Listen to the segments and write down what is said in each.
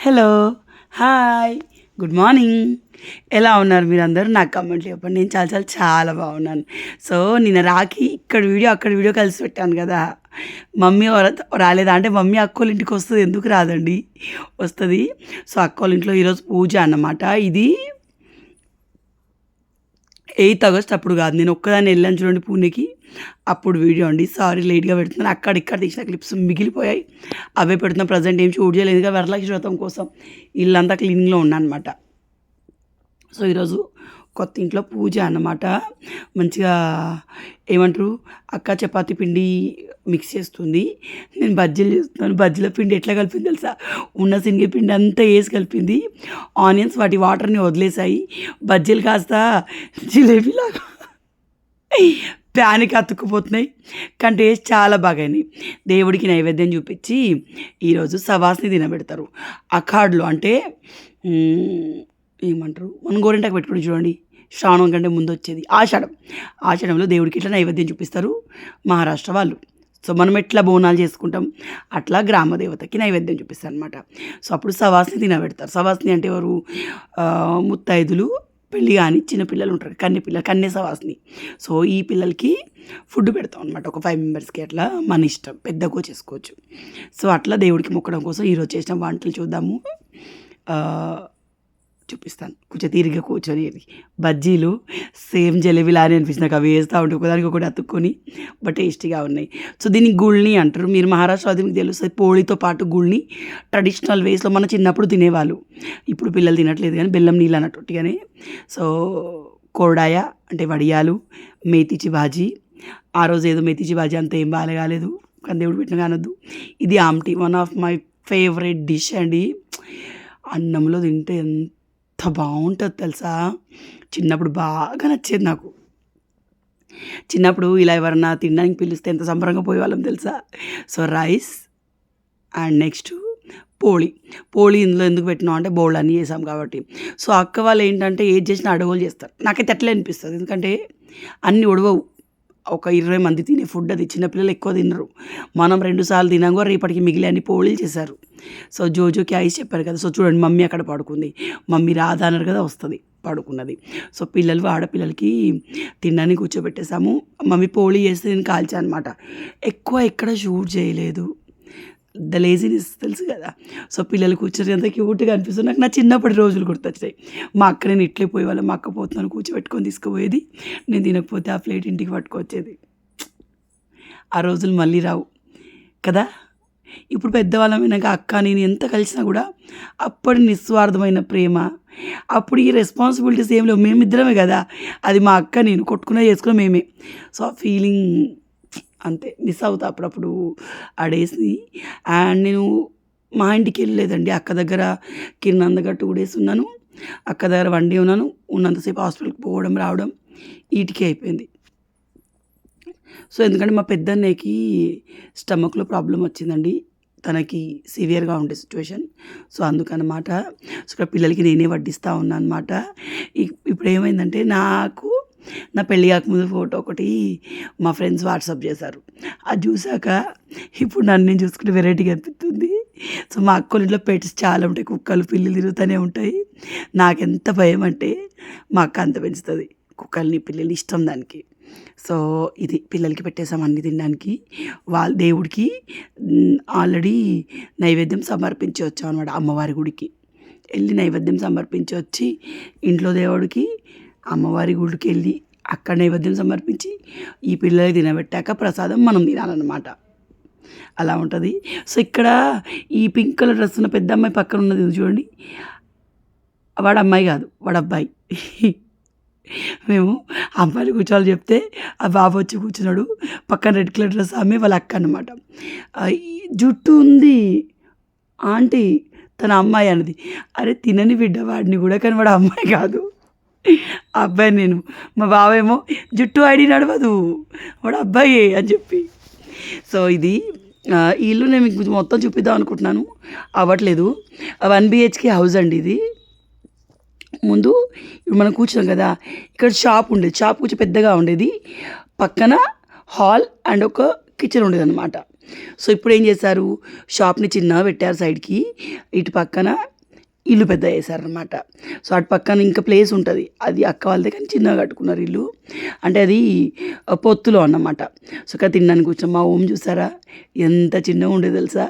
Hello hi good morning ఎలా ఉన్నారు మీరు అందరూ నాకు కమెంట్లు చెప్పండి. నేను చాలా చాలా చాలా బాగున్నాను. సో నిన్న రాకి ఇక్కడ వీడియో అక్కడ వీడియో కలిసి పెట్టాను కదా. మమ్మీ రాలేదా? అంటే మమ్మీ అక్కోళ్ళ ఇంటికి వస్తుంది. ఎందుకు రాదండి? వస్తుంది. సో అక్కోళ్ళ ఇంట్లో ఈరోజు పూజ అన్నమాట. ఇది ఎయిత్ ఆగస్ట్ అప్పుడు కాదు. నేను ఒక్కదాన్ని వెళ్ళాను చూడండి పూణేకి. అప్పుడు వీడియో అండి. సారీ లేట్గా పెడుతున్నాను అక్కడ ఇక్కడ తీసిన క్లిప్స్ మిగిలిపోయాయి. అవే పెడుతున్నా. ప్రజెంట్ ఏం షూట్ చేయలేదు. వరలక్ష్మి వ్రతం కోసం ఇల్లంతా క్లీనింగ్లో ఉన్నా అనమాట సో ఈరోజు కొత్త ఇంట్లో పూజ అన్నమాట. మంచిగా ఏమంటారు? అక్క చపాతి పిండి మిక్స్ చేస్తుంది. నేను బజ్జీలు చేస్తున్నాను. బజ్జీల పిండి ఎట్లా కలిపింది తెలుసా? ఉన్న శనగపిండి అంతా వేసి కలిపింది. ఆనియన్స్ వాటి వాటర్ని వదిలేసాయి. బజ్జీలు కాస్త జిలేబీలాగా ప్యాన్కి అతుక్కుపోతున్నాయి. కానీ టేస్ట్ చాలా బాగాయినాయి దేవుడికి నైవేద్యం చూపించి ఈరోజు సవాస్ని తినబెడతారు. అఖాడ్లు అంటే ఏమంటారు? మనం గోరింటాకు పెట్టుకుని చూడండి. శ్రావణం కంటే ముందు వచ్చేది ఆషాఢం. ఆషాఢంలో దేవుడికి ఇట్లా నైవేద్యం చూపిస్తారు మహారాష్ట్ర వాళ్ళు. సో మనం ఎట్లా బోనాలు చేసుకుంటాం? అట్లా గ్రామ దేవతకి నైవేద్యం చూపిస్తారు అనమాట సో అప్పుడు సవాస్ని తినబెడతారు సవాస్ని అంటే ఎవరు? ముత్తైదులు పెళ్ళి కానీ చిన్న పిల్లలు ఉంటారు. కన్నె పిల్లలు కన్నె సవాస్ని. సో ఈ పిల్లలకి ఫుడ్ పెడతాం అనమాట ఒక ఫైవ్ మెంబర్స్కి అట్లా మన ఇష్టం. పెద్దగా చేసుకోవచ్చు. సో అట్లా దేవుడికి మొక్కడం కోసం ఈరోజు చేసిన వంటలు చూద్దాము. చూపిస్తాను. కొంచెం తీరిగ్గా కూర్చొని బజ్జీలు సేమ్ జలేబీలానే అనిపించింది. నాకు అవి వేస్తూ ఉంటే ఒకదానికి ఒకటి అతుక్కొని బట్ టేస్టీగా ఉన్నాయి. సో దీన్ని గుళ్ళని అంటారు. మీరు మహారాష్ట్ర అది మీకు తెలుస్తుంది పోళీతో పాటు గుళ్ళని ట్రెడిషనల్ వేస్లో మన చిన్నప్పుడు తినేవాళ్ళు. ఇప్పుడు పిల్లలు తినట్లేదు కానీ బెల్లం నీళ్ళు అన్నట్టుగానే. సో కోడాయ అంటే వడియాలు మేతిచి భాజీ ఆ రోజు ఏదో మేతిచి భాజీ అంత ఏం బాగాలేదు కానీ దేవుడు పెట్టిన కానొద్దు. ఇది amti. One of my favourite dish అండి. అన్నంలో తింటే ఎంత బాగుంటుంది తెలుసా? చిన్నప్పుడు బాగా నచ్చేది నాకు. చిన్నప్పుడు ఇలా ఎవరన్నా తినడానికి పిలిస్తే ఎంత సంబరంగా పోయేవాళ్ళం తెలుసా? So rice and next poli. Poli ఇందులో ఎందుకు పెట్టినాం అంటే బౌల్ అన్నీ చేసాం కాబట్టి. సో అక్క వాళ్ళు ఏంటంటే ఏది చేసినా అడవులు చేస్తారు. నాకైతే అట్లే అనిపిస్తుంది. ఎందుకంటే అన్నీ ఉడవవు. ఒక ఇరవై మంది తినే ఫుడ్ అది చిన్నపిల్లలు ఎక్కువ తినరు. మనం రెండు సార్లు రేపటికి మిగిలి అన్ని పోళీలు చేశారు. సో జోజోకి ఐస్ చెప్పారు కదా సో చూడండి మమ్మీ అక్కడ పడుకుంది. మమ్మీ రాదా అన్నారు కదా వస్తుంది పడుకున్నది. సో పిల్లలు ఆడపిల్లలకి తినడానికి కూర్చోబెట్టేసాము మమ్మీ పోళీ చేస్తే నేను కాల్చా అనమాట ఎక్కువ ఎక్కడ షూట్ చేయలేదు. ద లేజీనెస్ తెలుసు కదా. సో పిల్లలు కూర్చొని ఎంత క్యూట్గా అనిపిస్తుంది నాకు నా చిన్నప్పటి రోజులు గుర్తొచ్చాయి. మా అక్క నేను ఇట్లే పోయేవాళ్ళం. మా అక్క పోతున్నాను కూర్చోబెట్టుకొని తీసుకుపోయేది. నేను తినకపోతే ఆ ప్లేట్ ఇంటికి పట్టుకొచ్చేది. ఆ రోజులు మళ్ళీ రావు. కదా? ఇప్పుడు పెద్దవాళ్ళమైనాక అక్క నేను ఎంత కలిసినా కూడా అప్పటి నిస్వార్థమైన ప్రేమ అప్పుడు ఈ రెస్పాన్సిబిలిటీస్ ఏం లేవు. మేమిద్దరమే కదా. అది మా అక్క నేను కొట్టుకునే చేసుకున్నా మేమే. సో ఆ ఫీలింగ్ అంతే మిస్ అవుతా అప్పుడప్పుడు ఆ డేస్ని అండ్ నేను మా ఇంటికి వెళ్ళలేదండి. అక్క దగ్గర కింద దగ్గర టూ డేస్ ఉన్నాను. అక్క దగ్గర వన్ డే ఉన్నాను. ఉన్నంతసేపు హాస్పిటల్కి పోవడం రావడం వీటికి అయిపోయింది. సో ఎందుకంటే మా పెద్దన్నయ్యకి స్టమక్లో ప్రాబ్లం వచ్చిందండి. తనకి సివియర్గా ఉండే సిచ్యువేషన్ సో అందుకనమాట. సో ఇక్కడ పిల్లలకి నేనే వడ్డిస్తూ ఉన్నాను అనమాట ఇప్పుడు ఏమైందంటే నాకు నా పెళ్ళి కాకముందు ఫోటో ఒకటి మా ఫ్రెండ్స్ వాట్సాప్ చేశారు. అది చూసాక ఇప్పుడు నన్ను నేను చూసుకుంటే వెరైటీగా అనిపిస్తుంది. సో మా అక్కల ఇంట్లో పెట్స్ చాలా ఉంటాయి కుక్కలు పిల్లులు తిరుగుతూనే ఉంటాయి. నాకెంత భయం అంటే మా అక్క అంత పెంచుతుంది. కుక్కల్ని పిల్లలు ఇష్టం దానికి. సో ఇది పిల్లలకి పెట్టేసాం అన్ని తినడానికి. వాళ్ళ దేవుడికి ఆల్రెడీ నైవేద్యం సమర్పించి వచ్చాం అనమాట అమ్మవారి గుడికి. వెళ్ళి నైవేద్యం సమర్పించి వచ్చి ఇంట్లో దేవుడికి అమ్మవారి గుడికి వెళ్ళి అక్కడ నైవేద్యం సమర్పించి ఈ పిల్లలకి తినబెట్టాక ప్రసాదం మనం తినాలన్నమాట. అలా ఉంటుంది. సో ఇక్కడ ఈ పింక్ కలర్ డ్రెస్ ఉన్న పెద్ద అమ్మాయి పక్కన ఉన్నది చూడండి. వాడు అమ్మాయి కాదు వాడు అబ్బాయి. మేము అమ్మాయిని కూర్చోవాలి చెప్తే ఆ బాబు వచ్చి కూర్చున్నాడు. పక్కన రెడ్ కలర్ డ్రెస్ ఆమె వాళ్ళ అక్క అనమాట జుట్టు ఉంది. ఆంటీ తన అమ్మాయి అన్నది. అరే తినని బిడ్డ వాడిని కూడా కానీ వాడు అమ్మాయి కాదు. అబ్బాయి నేను. మా బావేమో జుట్టు ఐడి నడవదు. వాడు అబ్బాయి అని చెప్పి. సో ఇది ఈ ఇల్లు నేను మీకు మొత్తం చూపిద్దాం అనుకుంటున్నాను. అవ్వట్లేదు. వన్ బిహెచ్కే హౌస్ అండి ఇది. ముందు ఇప్పుడు మనం కూర్చున్నాం కదా ఇక్కడ షాప్ ఉండేది. షాప్ కొంచెం పెద్దగా ఉండేది. పక్కన హాల్ అండ్ ఒక కిచెన్ ఉండేది అనమాట సో ఇప్పుడు ఏం చేశారు? షాప్ని చిన్నగా పెట్టారు సైడ్కి ఇటు పక్కన ఇల్లు పెద్ద చేశారనమాట సో అటు పక్కన ఇంకా ప్లేస్ ఉంటుంది. అది అక్క వాళ్ళదే కానీ చిన్నగా కట్టుకున్నారు ఇల్లు. అంటే అది పొత్తులో అన్నమాట. సో ఇక్కడ తిన్నాను కూర్చో. మా ఓం చూసారా ఎంత చిన్నగా ఉండేది తెలుసా?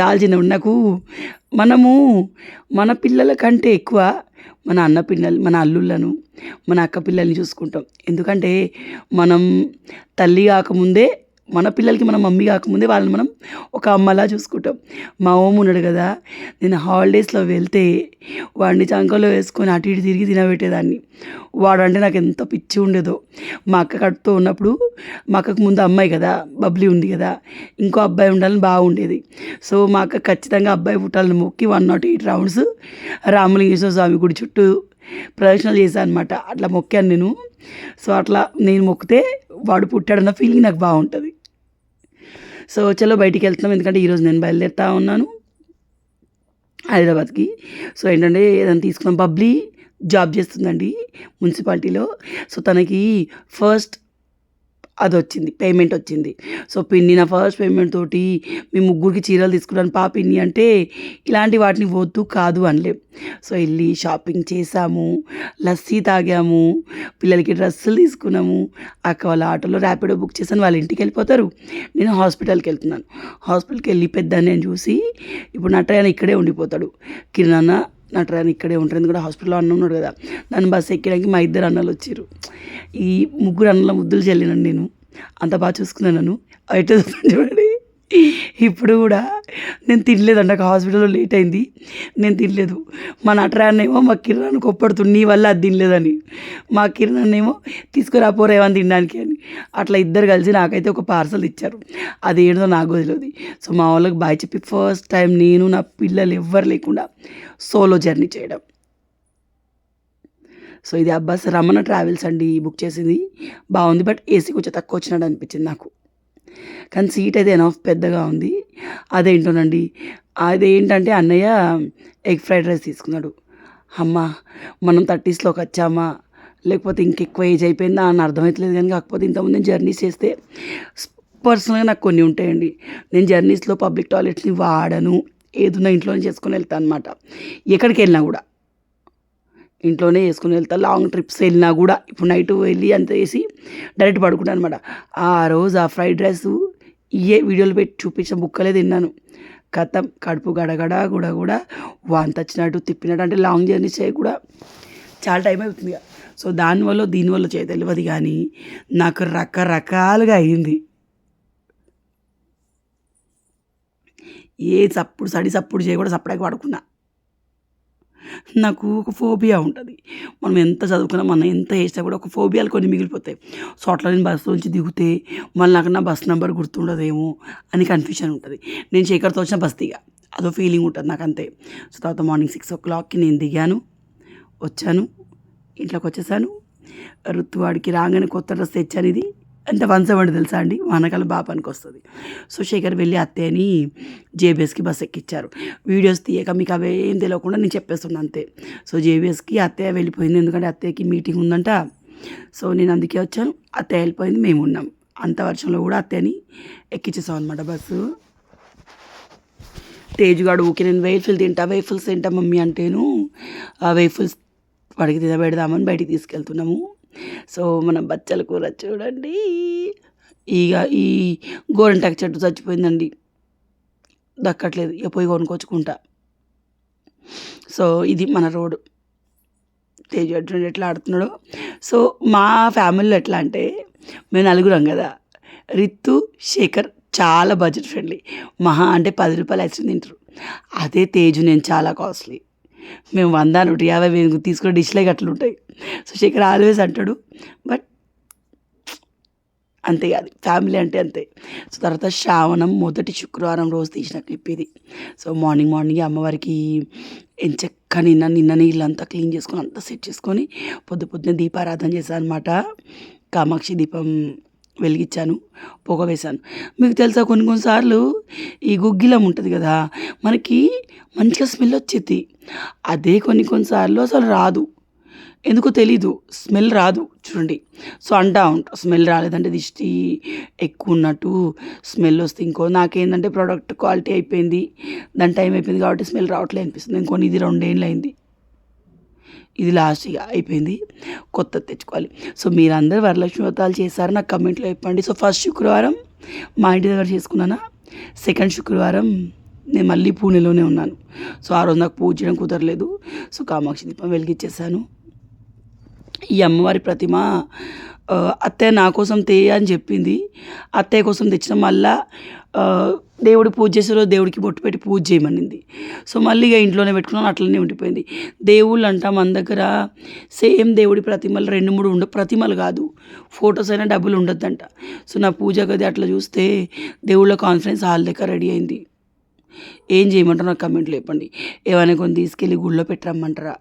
చాలా చిన్నగా నాకు మనము మన పిల్లల కంటే ఎక్కువ మన అన్న పిల్లలు మన అల్లుళ్ళను మన అక్క పిల్లల్ని చూసుకుంటాం. ఎందుకంటే మనం తల్లి కాకముందే మన పిల్లలకి మన మమ్మీ కాకముందే వాళ్ళని మనం ఒక అమ్మలా చూసుకుంటాం. మా ఓం ఉన్నాడు కదా నేను హాలిడేస్లో వెళ్తే వాడిని చంకలో వేసుకొని అటు ఇటు తిరిగి తినబెట్టేదాన్ని. వాడు అంటే నాకు ఎంత పిచ్చి ఉండేదో. మా అక్క కడుతూ ఉన్నప్పుడు మా అక్కకు ముందు అమ్మాయి కదా బబ్లీ ఉంది కదా ఇంకో అబ్బాయి ఉండాలని బాగుండేది. సో మా అక్క ఖచ్చితంగా అబ్బాయి పుట్టాలని మొక్కి one not eight rounds Ramalingeswara Swamy గుడి చుట్టూ ప్రదర్శనలు చేశాను అనమాట అట్లా మొక్కాను నేను. సో అట్లా నేను మొక్కితే వాడు పుట్టాడన్న ఫీలింగ్ నాకు బాగుంటుంది. సో చలో బయటికి వెళ్తున్నాం. ఎందుకంటే ఈరోజు నేను బయలుదేరుతా ఉన్నాను హైదరాబాద్కి. సో ఏంటంటే ఏదైనా తీసుకున్నాం. బబ్లీ జాబ్ చేస్తుందండి మున్సిపాలిటీలో. సో తనకి ఫస్ట్ అది వచ్చింది పేమెంట్ వచ్చింది. సో పిన్ని నా ఫస్ట్ పేమెంట్ తోటి మీ ముగ్గురికి చీరలు తీసుకున్నాను. పా పిన్ని అంటే ఇలాంటి వాటిని వద్దు కాదు అనలే. సో వెళ్ళి షాపింగ్ చేసాము లస్సీ తాగాము పిల్లలకి డ్రెస్సులు తీసుకున్నాము. అక్క వాళ్ళ ఆటోలో ర్యాపిడో బుక్ చేశాను వాళ్ళ ఇంటికి వెళ్ళిపోతారు. నేను హాస్పిటల్కి వెళ్తున్నాను. హాస్పిటల్కి వెళ్ళి పెద్ద నేను చూసి ఇప్పుడు నా ట్రైన్ ఇక్కడే ఉండిపోతాడు. కిరణ్ ట్రైన్ ఇక్కడే ఉంటారు కూడా హాస్పిటల్లో అన్న ఉన్నాడు కదా. నన్ను బస్సు ఎక్కడానికి మా ఇద్దరు అన్నలు వచ్చారు. ఈ ముగ్గురు అన్నల ముద్దులు చెల్లినాను నేను. అంత బాగా చూసుకున్నాను నన్ను. అయితే చూడండి. ఇప్పుడు కూడా నేను తినలేదు నాకు హాస్పిటల్లో లేట్ అయింది. నేను తినలేదు. మా నటరాన్నేమో మా కిరణ్ కొప్పడుతుంది నీ వల్ల అది తినలేదని. మా కిరణ్ ఏమో తీసుకురా తినడానికి అని. అట్లా ఇద్దరు కలిసి నాకైతే ఒక పార్సల్ ఇచ్చారు. అది ఏంటో నాకు తెలియదు. సో మా వాళ్ళకి బాయ్ చెప్పి ఫస్ట్ టైం నేను నా పిల్లలు ఎవ్వరు లేకుండా సోలో జర్నీ చేయడం. సో ఇది అబ్బాస్ రమణ ట్రావెల్స్ అండి బుక్ చేసింది. బాగుంది బట్ ఏసీ కొంచెం తక్కువ వచ్చినట్టు అనిపించింది నాకు. కానీ సీట్ అయితే ఎనఫ్ పెద్దగా ఉంది. అదేంటోనండి అదేంటంటే అన్నయ్య ఎగ్ ఫ్రైడ్ రైస్ తీసుకున్నాడు. అమ్మ మనం థర్టీస్లోకి వచ్చామా? లేకపోతే ఇంకెక్కువ ఏజ్ అయిపోయిందా అని అర్థమవుతలేదు కానీ కాకపోతే ఇంతకుముందు నేను జర్నీస్ చేస్తే పర్సనల్గా నాకు కొన్ని ఉంటాయండి. నేను జర్నీస్లో పబ్లిక్ టాయిలెట్స్ని వాడను ఏదున్నా ఇంట్లోనే చేసుకొని వెళ్తాను అనమాట ఎక్కడికి వెళ్ళినా కూడా. ఇంట్లోనే వేసుకుని వెళ్తా. లాంగ్ ట్రిప్స్ వెళ్ళినా కూడా ఇప్పుడు నైట్ వెళ్ళి అంత వేసి డైరెక్ట్ పడుకుంటాను అనమాట ఆ రోజు ఆ ఫ్రైడ్ రైస్ ఇయే వీడియోలు పెట్టి చూపించిన బుక్కలే తిన్నాను. కథం కడుపు గడగడ కూడా కూడా వాంత వచ్చినట్టు తిప్పినట్టు అంటే లాంగ్ జర్నీ చేయ కూడా చాలా టైం అవుతుంది ఇక. సో దానివల్ల దీనివల్ల చేయ తెలియదు కానీ నాకు రకరకాలుగా అయింది. ఏ సప్పుడు సడి సప్పుడు చేయకూడదు కూడా పడుకున్నా నాకు ఒక ఫోబియా ఉంటుంది. మనం ఎంత చదువుకున్నా మనం ఎంత చేసినా కూడా ఒక ఫోబియాలు కొన్ని మిగిలిపోతాయి. సో అట్లా నేను బస్సు నుంచి దిగితే మళ్ళీ నాకు నా బస్ నెంబర్ గుర్తుండదేమో అని కన్ఫ్యూషన్ ఉంటుంది. నేను శేఖర్తో వచ్చిన బస్ దిగా. అదో ఫీలింగ్ ఉంటుంది నాకు అంతే సో తర్వాత మార్నింగ్ సిక్స్ ఓ క్లాక్కి నేను దిగాను. వచ్చాను. ఇంట్లోకి వచ్చేసాను. ఋతువాడికి రాగానే కొత్త డ్రెస్ తెచ్చాను ఇది. ఎంత వన్ తెలుసా అండి? వానకాలం బాగా పనికొస్తుంది. సో శేఖర్ వెళ్ళి అత్తయ్యని జేబీఎస్కి బస్ ఎక్కిచ్చారు. వీడియోస్ తీయక మీకు అవి ఏం తెలియకుండా నేను చెప్పేస్తున్నా అంతే. సో జేబీఎస్కి అత్తయ్య వెళ్ళిపోయింది. ఎందుకంటే అత్తయ్యకి మీటింగ్ ఉందంట. సో నేను అందుకే వచ్చాను. అత్తయ్య వెళ్ళిపోయింది. మేము ఉన్నాం. అంత వర్షంలో కూడా అత్తయ్యని ఎక్కించేసాం అనమాట బస్సు. తేజుగాడు ఊకే నేను వేఫిల్ తింటా వేఫిల్స్ తింటా మమ్మీ అంటేను. ఆ వేఫిల్స్ వాడికి తినబెడదామని బయటికి తీసుకెళ్తున్నాము. సో మన బచ్చల కూర చూడండి. ఇక ఈ గోరంటాకు చెట్టు చచ్చిపోయిందండి. దక్కట్లేదు ఇక పోయి కొనుక్కొచ్చుకుంటా. సో ఇది మన రోడ్ తేజు అర్జునుడు ఎట్లా ఆడుతున్నాడో. సో మా ఫ్యామిలీలో ఎట్లా అంటే మేము నలుగురం కదా రిత్తు శేఖర్ చాలా బడ్జెట్ ఫ్రెండ్లీ. మహా అంటే పది రూపాయలు ఐస్ క్రీమ్ తింటారు. అదే తేజు నేను చాలా కాస్ట్లీ. మేము వంద నూట యాభై వేలు తీసుకునే డిష్లే అట్లా ఉంటాయి. సో శేఖర్ ఆల్వేస్ అంటాడు బట్ అంతే కాదు ఫ్యామిలీ అంటే అంతే. సో తర్వాత శ్రావణం మొదటి శుక్రవారం రోజు తీసిన క్లిప్ ఇది. సో మార్నింగ్ మార్నింగ్ అమ్మవారికి ఎంచక్క నిన్న నిన్న ఇల్లంతా క్లీన్ చేసుకొని అంతా సెట్ చేసుకొని పొద్దు పొద్దున్న దీపారాధన చేశాను అనమాట కామాక్షి దీపం వెలిగించాను పొగ వేశాను. మీకు తెలుసా కొన్ని కొన్నిసార్లు ఈ గుగ్గిలం ఉంటుంది కదా మనకి మంచిగా స్మెల్ వచ్చేది. అదే కొన్ని కొన్నిసార్లు అసలు రాదు. ఎందుకో తెలీదు స్మెల్ రాదు. చూడండి సో అంటా ఉంటా స్మెల్ రాలేదంటే దిష్టి ఎక్కువ ఉన్నట్టు స్మెల్ వస్తే ఇంకో నాకేంటంటే ప్రోడక్ట్ క్వాలిటీ అయిపోయింది దాని టైం అయిపోయింది కాబట్టి స్మెల్ రావట్లేదు అనిపిస్తుంది. నేను ఇది రెండేళ్ళు అయింది ఇది లాస్ట్ ఇక అయిపోయింది. కొత్తది తెచ్చుకోవాలి. సో మీరందరూ వరలక్ష్మి వ్రతాలు చేశారు. నాకు కమెంట్లో చెప్పండి. సో ఫస్ట్ శుక్రవారం మా ఇంటి దగ్గర చేసుకున్నానా? సెకండ్ శుక్రవారం నేను మళ్ళీ పూణేలోనే ఉన్నాను. సో ఆ రోజు నాకు పూజ చేయడం కుదరలేదు. సో కామాక్షి దీపం వెలిగించేసాను ఈ అమ్మవారి ప్రతిమ అత్తయ్య నా కోసం తేయ అని చెప్పింది. అత్తయ్య కోసం తెచ్చిన మళ్ళా దేవుడు పూజ చేసే దేవుడికి బొట్టు పెట్టి పూజ చేయమనింది. సో మళ్ళీ ఇక ఇంట్లోనే పెట్టుకున్నాను అట్లనే ఉండిపోయింది. దేవుళ్ళు అంట మన దగ్గర సేమ్ దేవుడి ప్రతిమలు రెండు మూడు ఉండ ప్రతిమలు కాదు ఫొటోస్ అయినా డబ్బులు ఉండొద్దంట. సో నా పూజ గది అట్లా చూస్తే దేవుళ్ళ కాన్ఫరెన్స్ హాల్ దగ్గర రెడీ అయింది. ఏం చేయమంటారు నాకు కమెంట్లు చెప్పండి. ఏమైనా కొన్ని తీసుకెళ్ళి గుళ్ళో పెట్టరమ్మంటారా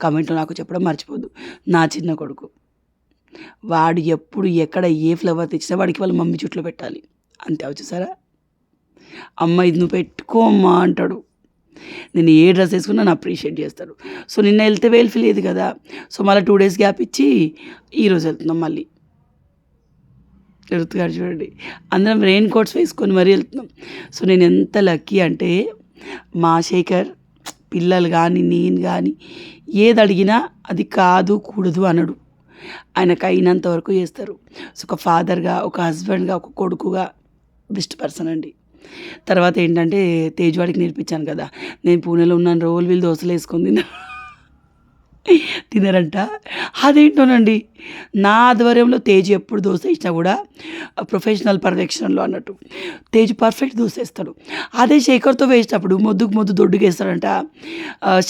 కమెంట్లో నాకు చెప్పడం మర్చిపోద్దు. నా చిన్న కొడుకు. వాడు ఎప్పుడు ఎక్కడ ఏ ఫ్లవర్ తెచ్చినా వాడికి వాళ్ళ మమ్మీ చుట్లో పెట్టాలి. అంతే వచ్చేసారా అమ్మ ఇది నువ్వు పెట్టుకో అమ్మా అంటాడు. నేను ఏ డ్రెస్ వేసుకున్నా నన్ను అప్రిషియేట్ చేస్తాడు. సో నిన్న వెళ్తే వెల్ఫీ లేదు కదా. సో మళ్ళీ టూ డేస్ గ్యాప్ ఇచ్చి ఈరోజు వెళ్తున్నాం మళ్ళీ. గారు చూడండి. అందరం రెయిన్ కోట్స్ వేసుకొని మరీ వెళ్తున్నాం. సో నేను ఎంత లక్కీ అంటే మా శేఖర్ పిల్లలు కానీ నేను కానీ ఏది అడిగినా అది కాదు కూడదు అనడు. ఆయనకు అయినంత వరకు చేస్తారు. సో ఒక ఫాదర్గా ఒక హస్బెండ్గా ఒక కొడుకుగా బెస్ట్ పర్సన్ అండి. తర్వాత ఏంటంటే తేజ్వాడికి నేర్పించాను కదా. నేను పూణేలో ఉన్నాను రోజులు వీళ్ళు దోశలు వేసుకొని తిన్నా. తినరంట అదేంటోనండి? నా ఆధ్వర్యంలో తేజ్ ఎప్పుడు దోశ ఇచ్చినా కూడా ప్రొఫెషనల్ పర్ఫెక్షన్లో అన్నట్టు. తేజ్ పర్ఫెక్ట్ దోశ వేస్తాడు. అదే శేఖర్తో వేసేటప్పుడు మొద్దుకు మొద్దు దొడ్డుకు వేస్తాడంట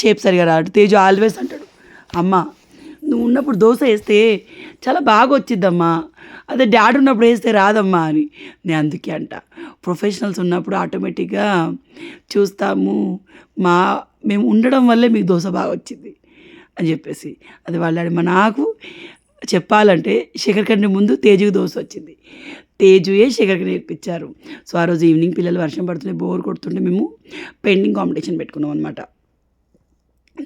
షేప్ సరిగా రాడు. తేజ్ ఆల్వేస్ అంటాడు. అమ్మ నువ్వు ఉన్నప్పుడు దోశ వేస్తే చాలా బాగా వచ్చిద్దమ్మా అదే డాడీ ఉన్నప్పుడు వేస్తే రాదమ్మా అని. నేను అందుకే అంట. ప్రొఫెషనల్స్ ఉన్నప్పుడు ఆటోమేటిక్గా చూస్తాము మా మేము ఉండడం వల్లే మీకు దోశ బాగా వచ్చింది అని చెప్పేసి. అది వాళ్ళ మా నాకు చెప్పాలంటే శిఖర్ కంటే ముందు తేజుకి దోశ వచ్చింది. తేజుయే శేఖర్కి నేర్పించారు. సో ఆ రోజు ఈవినింగ్ పిల్లలు వర్షం పడుతుంటే బోర్ కొడుతుంటే మేము పెయింటింగ్ కాంపిటీషన్ పెట్టుకున్నాం అనమాట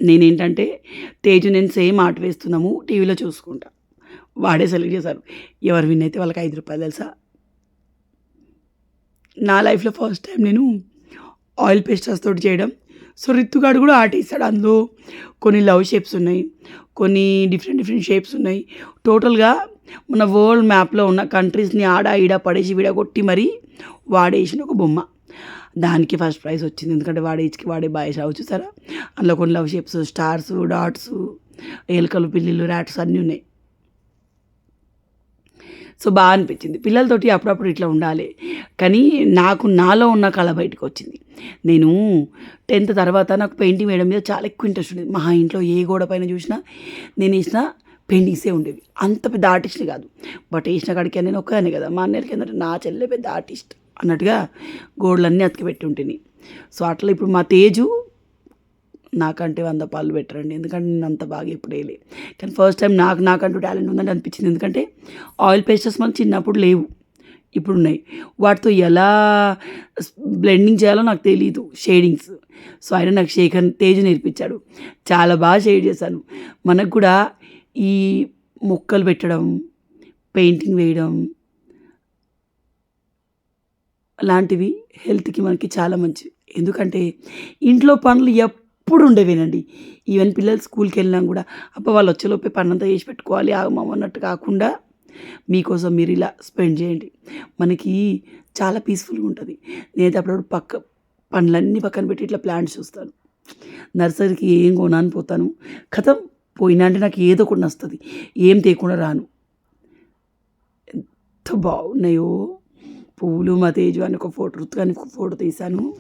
నేనేంటంటే తేజు నేను సేమ్ ఆట వేస్తున్నాము టీవీలో చూసుకుంటా. వాడే సెలెక్ట్ చేశారు. ఎవరు విన్ అయితే వాళ్ళకి ఐదు రూపాయలు తెలుసా? నా లైఫ్లో ఫస్ట్ టైం నేను ఆయిల్ పేస్టర్స్ తోటి చేయడం. సో రిత్తుగాడు కూడా ఆర్ట్ వేసాడు అందులో. కొన్ని లవ్ షేప్స్ ఉన్నాయి కొన్ని డిఫరెంట్ డిఫరెంట్ షేప్స్ ఉన్నాయి. టోటల్గా మన వరల్డ్ మ్యాప్లో ఉన్న కంట్రీస్ని ఆడ ఈడ పడేసి విడగొట్టి మరీ వాడేసిన ఒక బొమ్మ. దానికి ఫస్ట్ ప్రైజ్ వచ్చింది. ఎందుకంటే వాడి ఇచ్చి వాడే బాయ్ షావు చూసారా? అందులో కొన్ని లవ్ షేప్స్ స్టార్స్ డాట్స్ ఎలుకలు పిల్లిలు ర్యాట్స్ అన్నీ ఉన్నాయి. సో బాగా అనిపించింది. పిల్లలతోటి అప్పుడప్పుడు ఇట్లా ఉండాలి. కానీ నాకు నాలో ఉన్న కళ బయటకు వచ్చింది. నేను టెన్త్ తర్వాత నాకు పెయింటింగ్ వేయడం మీద చాలా ఎక్కువ ఇంట్రెస్ట్ ఉండేది. మా ఇంట్లో ఏ గోడ పైన చూసినా నేను వేసిన పెయింటింగ్సే ఉండేవి. అంత పెద్ద ఆర్టిస్ట్ కాదు. బట్ వేసిన కాడికి నేను ఒక్కదానే కదా. మా అన్నయ్యకి ఏంటంటే నా చెల్లె పెద్ద ఆర్టిస్ట్ అన్నట్టుగా గోడలన్నీ అతికిపెట్టి ఉంటుంది సో అట్లా ఇప్పుడు మా తేజు నాకంటే వంద పాలు పెట్టరండి ఎందుకంటే నేను అంత బాగా ఎప్పుడు వేయలే. కానీ ఫస్ట్ టైం నాకు నాకంటూ టాలెంట్ ఉందని అనిపించింది. ఎందుకంటే ఆయిల్ పేస్టర్స్ మనకు చిన్నప్పుడు లేవు. ఇప్పుడు ఉన్నాయి వాటితో ఎలా బ్లెండింగ్ చేయాలో నాకు తెలియదు షేడింగ్స్. సో ఆయన నాకు శేఖర్ తేజ్ నేర్పించాడు. చాలా బాగా షేడ్ చేశాను. మనకు కూడా ఈ మొక్కలు పెట్టడం పెయింటింగ్ వేయడం లాంటివి హెల్త్కి మనకి చాలా మంచివి. ఎందుకంటే ఇంట్లో పనులు ఎప్పుడు ఉండేవేనండి. ఈవెన్ పిల్లలు స్కూల్కి వెళ్ళినా కూడా అబ్బా వాళ్ళు వచ్చేలోపే పనంతా చేసి పెట్టుకోవాలి ఆగమన్నట్టు కాకుండా మీకోసం మీరు ఇలా స్పెండ్ చేయండి. మనకి చాలా పీస్ఫుల్గా ఉంటుంది. నేను అప్పుడప్పుడు పక్క పనులన్నీ పక్కన పెట్టి ఇట్లా ప్లాంట్స్ చూస్తాను. నర్సరీకి ఏం కొనాలని పోతాను. కథం పోయినా అంటే నాకు ఏదో ఒకటి నస్తుంది ఏం తేకుండా రాను. ఎంత బాగున్నాయో పువ్వులు మా తేజు అని ఒక ఫోటో ఋతుగాని ఒక ఫోటో తీశాను.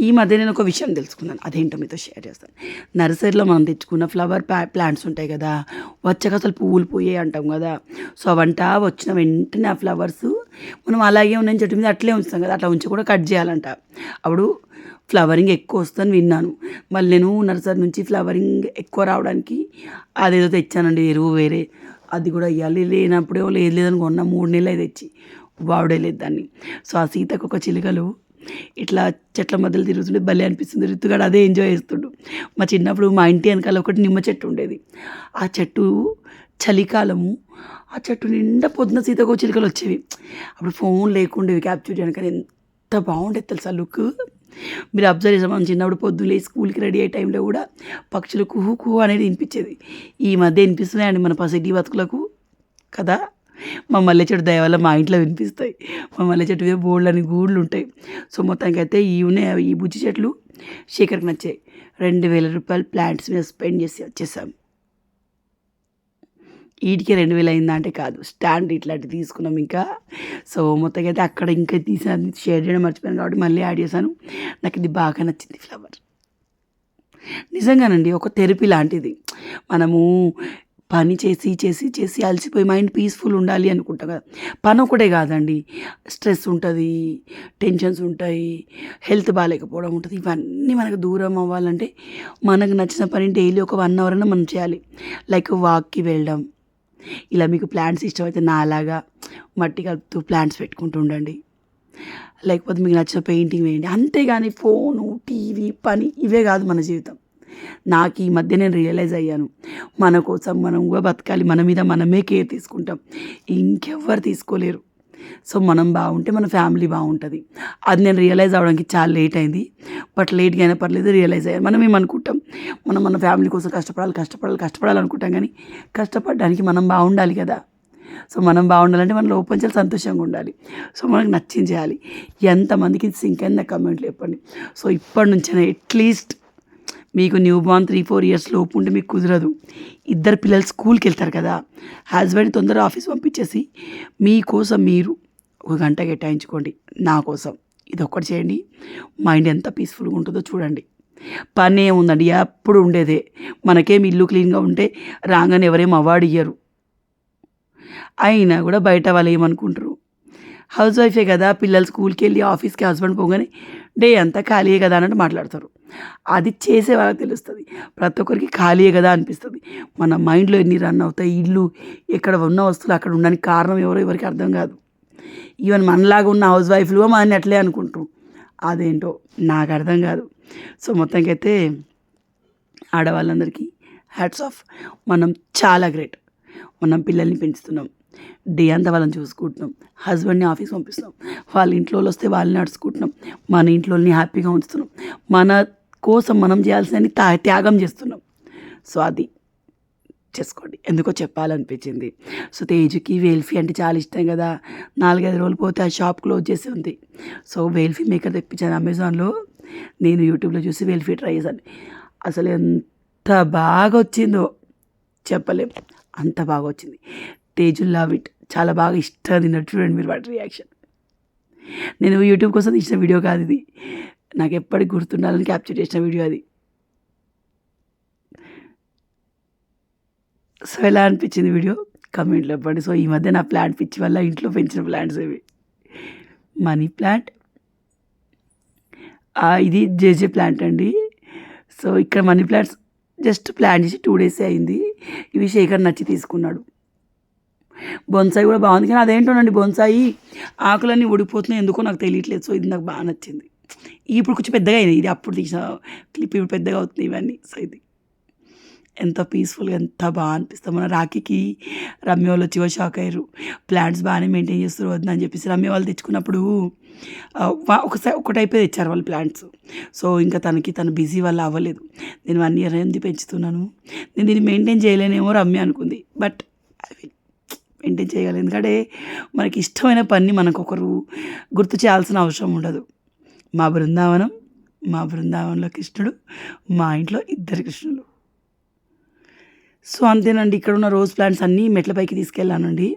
ఈ మధ్య నేను ఒక విషయం తెలుసుకున్నాను. అదేంటో మీతో షేర్ చేస్తాను. నర్సరీలో మనం తెచ్చుకున్న ఫ్లవర్ ప్లాంట్స్ ఉంటాయి కదా వచ్చాక అసలు పువ్వులు పోయే అంటాం కదా. సో అవంట వచ్చిన వెంటనే ఆ ఫ్లవర్స్ మనం అలాగే ఉన్నాయని చెట్టు మీద అట్లే ఉంచుతాం కదా అట్లా ఉంచి కూడా కట్ చేయాలంట. అప్పుడు ఫ్లవరింగ్ ఎక్కువ వస్తుందని విన్నాను. మళ్ళీ నేను నర్సరీ నుంచి ఫ్లవరింగ్ ఎక్కువ రావడానికి అదేదో తెచ్చానండి ఎరువు వేరే. అది కూడా ఇవ్వాలి లేనప్పుడే లేదు లేదని కొన్నా మూడు నెలలు తెచ్చి వాడే లేదు దాన్ని. సో ఆ సీతకు ఒక చిలుకలు ఇట్లా చెట్ల మధ్యలో తిరుగుతుంటే భలే అనిపిస్తుంది. రితుగాడు అదే ఎంజాయ్ చేస్తుండు. మా చిన్నప్పుడు మా ఇంటి వెనకాల ఒకటి నిమ్మ చెట్టు ఉండేది. ఆ చెట్టు చలికాలము ఆ చెట్టు నిండా పొద్దున సీతకో చిలుకలు వచ్చేవి. అప్పుడు ఫోన్ లేకుండేవి. క్యాప్చర్ చేయడానికి ఎంత బాగుండేది తెలుసా లుక్? మీరు అబ్జర్వ్ చేసాం మనం చిన్నప్పుడు పొద్దున్నే స్కూల్కి రెడీ అయ్యే టైంలో కూడా పక్షులు కుహు కుహు అనేది వినిపించేది. ఈ మధ్య వినిపిస్తున్నాయండి మన పసిటీ బతుకులకు కదా? మా మల్లె చెట్టు దయ వల్ల మా ఇంట్లో వినిపిస్తాయి. మా మల్లె చెట్టు మీద బోళ్ళని గూళ్ళు ఉంటాయి. సో మొత్తానికి అయితే ఈ ఉన్నాయి. ఈ బుజ్జి చెట్లు. శేఖర్కి నచ్చాయి. రెండు వేల రూపాయలు ప్లాంట్స్ మీద స్పెండ్ చేసి వచ్చేసాం. వీటికి రెండు వేలు అయిందా అంటే కాదు. స్టాండ్ ఇట్లాంటివి తీసుకున్నాం ఇంకా. సో మొత్తంగా అయితే అక్కడ ఇంకా తీసాను షేర్ చేయడం మర్చిపోయాను కాబట్టి మళ్ళీ యాడ్ చేశాను. నాకు ఇది బాగా నచ్చింది ఫ్లవర్. నిజంగానండి ఒక థెరపీ లాంటిది. మనము పని చేసి చేసి చేసి అలసిపోయి మైండ్ పీస్ఫుల్ ఉండాలి అనుకుంటాం కదా. పని ఒకటే కాదండి. స్ట్రెస్ ఉంటుంది టెన్షన్స్ ఉంటాయి హెల్త్ బాగాలేకపోవడం ఉంటుంది. ఇవన్నీ మనకు దూరం అవ్వాలంటే మనకు నచ్చిన పని డైలీ ఒక వన్ అవర్ అయినా మనం చేయాలి. లైక్ వాక్కి వెళ్ళడం ఇలా మీకు ప్లాంట్స్ ఇష్టమైతే నా అలాగా మట్టి కలుపుతూ ప్లాంట్స్ పెట్టుకుంటూ ఉండండి. లేకపోతే మీకు నచ్చిన పెయింటింగ్ వేయండి. అంతేగాని ఫోను టీవీ పని ఇవే కాదు మన జీవితం. నాకు ఈ మధ్య నేను రియలైజ్ అయ్యాను. మన కోసం మనం కూడా బతకాలి. మన మీద మనమే కేర్ తీసుకుంటాం. ఇంకెవ్వరు తీసుకోలేరు. సో మనం బాగుంటే మన ఫ్యామిలీ బాగుంటుంది. అది నేను రియలైజ్ అవ్వడానికి చాలా లేట్ అయింది. బట్ లేట్గా అయినా పర్లేదు రియలైజ్ అయ్యాను మనం ఏమనుకుంటాం? మనం మన ఫ్యామిలీ కోసం కష్టపడాలి కష్టపడాలి కష్టపడాలి అనుకుంటాం కానీ కష్టపడడానికి మనం బాగుండాలి కదా. సో మనం బాగుండాలంటే మన లోపంచాలి సంతోషంగా ఉండాలి. సో మనకు నచ్చింది చేయాలి. ఎంతమందికి ఇది సింక్ అయింది కమెంట్లు చెప్పండి. సో ఇప్పటి నుంచైనా అట్లీస్ట్ మీకు new born three four years లోపు ఉంటే మీకు కుదరదు. ఇద్దరు పిల్లలు స్కూల్కి వెళ్తారు కదా. హస్బెండ్ తొందరగా ఆఫీస్ పంపించేసి మీకోసం మీరు ఒక గంట కేటాయించుకోండి నా కోసం. ఇది ఒక్కటి చేయండి. మైండ్ ఎంత పీస్ఫుల్గా ఉంటుందో చూడండి. పని ఏముందండి? ఎప్పుడు ఉండేదే. మనకేం ఇల్లు క్లీన్గా ఉంటే రాగానే ఎవరేం అవార్డు ఇయ్యరు. అయినా కూడా బయట వాళ్ళు ఏమనుకుంటారు? హౌస్ వైఫే కదా పిల్లలు స్కూల్కి వెళ్ళి ఆఫీస్కి హస్బెండ్ పోగానే డే అంతా ఖాళీయే కదా అన్నట్టు మాట్లాడతారు. అది చేసే వాళ్ళకి తెలుస్తుంది. ప్రతి ఒక్కరికి ఖాళీయే కదా అనిపిస్తుంది. మన మైండ్లో ఎన్ని రన్ అవుతాయి? ఇల్లు ఎక్కడ ఉన్న వస్తువులు అక్కడ ఉండడానికి కారణం ఎవరో ఎవరికి అర్థం కాదు. ఈవెన్ మనలాగా ఉన్న హౌస్ వైఫ్లు మనని అట్లే అనుకుంటాం అదేంటో నాకు అర్థం కాదు. సో మొత్తానికైతే ఆడవాళ్ళందరికీ హ్యాట్స్ ఆఫ్. మనం చాలా గ్రేట్. మనం పిల్లల్ని పెంచుతున్నాం. డే అంతా వాళ్ళని చూసుకుంటున్నాం. హస్బెండ్ని ఆఫీస్ పంపిస్తున్నాం. వాళ్ళ ఇంట్లో వాళ్ళు వస్తే వాళ్ళని నడుచుకుంటున్నాం. మన ఇంట్లోని హ్యాపీగా ఉంచుతున్నాం. మన కోసం మనం చేయాల్సిన తా త్యాగం చేస్తున్నాం. సో అది చేసుకోండి. ఎందుకో చెప్పాలనిపించింది. సో తేజుకి వేల్ఫీ అంటే చాలా ఇష్టం కదా. నాలుగైదు రోజులు పోతే ఆ షాప్ క్లోజ్ చేసి ఉంది. సో వేల్ఫీ మేకర్ తెప్పించాను అమెజాన్లో. నేను యూట్యూబ్లో చూసి వేల్ఫీ ట్రై చేశాను. అసలు ఎంత బాగా వచ్చిందో చెప్పలేం. అంత బాగా వచ్చింది తేజు లవ్ ఇట్. చాలా బాగా ఇష్టం తిన్నట్టు చూడండి మీరు వాటి రియాక్షన్ నేను యూట్యూబ్ కోసం తీసిన వీడియో కాదు ఇది. నాకు ఎప్పటికి గుర్తుండాలని క్యాప్చర్ చేసిన వీడియో అది. సో ఎలా అనిపించింది వీడియో కమెంట్లో ఇవ్వండి. సో ఈ మధ్య నా ప్లాంట్ పిచ్చి వల్ల ఇంట్లో పెంచిన ప్లాంట్స్ ఇవి. మనీ ప్లాంట్ ఇది జేజే ప్లాంట్ అండి. సో ఇక్కడ మనీ ప్లాంట్స్ జస్ట్ ప్లాన్ చేసి టూ డేస్ అయింది. ఇవి శేఖర్ నచ్చి తీసుకున్నాడు. బొన్సాయి కూడా బాగుంది. కానీ అదేంటోనండి బొన్సాయి ఆకులన్నీ ఊడిపోతున్నాయి. ఎందుకో నాకు తెలియట్లేదు. సో ఇది నాకు బాగా నచ్చింది. ఇప్పుడు కొంచెం పెద్దగా అయినాయి. ఇది అప్పుడు తీసిన క్లిప్ ఇప్పుడు పెద్దగా అవుతుంది ఇవన్నీ. సో ఇది ఎంత పీస్ఫుల్గా ఎంత బాగా అనిపిస్తుంది. మన రాఖీకి రమ్య వాళ్ళు వచ్చి షాక్ అయ్యారు. ప్లాంట్స్ బాగానే మెయింటైన్ చేస్తారు వద్దని చెప్పేసి రమ్య వాళ్ళు తెచ్చుకున్నప్పుడు ఒకసారి ఒక టైపే తెచ్చారు వాళ్ళు ప్లాంట్స్ సో ఇంకా తనకి తను బిజీ వల్ల అవ్వలేదు. నేను వన్ ఇయర్ అయింది పెంచుతున్నాను. నేను దీన్ని మెయింటైన్ చేయలేనేమో రమ్య అనుకుంది. బట్ ఐ విల్ మెయింటైన్ చేయగలం. ఎందుకంటే మనకి ఇష్టమైన పని మనకొకరు గుర్తు చేయాల్సిన అవసరం ఉండదు. మా బృందావనం మా బృందావనంలో కృష్ణుడు మా ఇంట్లో ఇద్దరు కృష్ణులు. సో అంతేనండి. ఇక్కడ ఉన్న రోజ్ ప్లాంట్స్ అన్నీ మెట్లపైకి తీసుకెళ్ళానండి.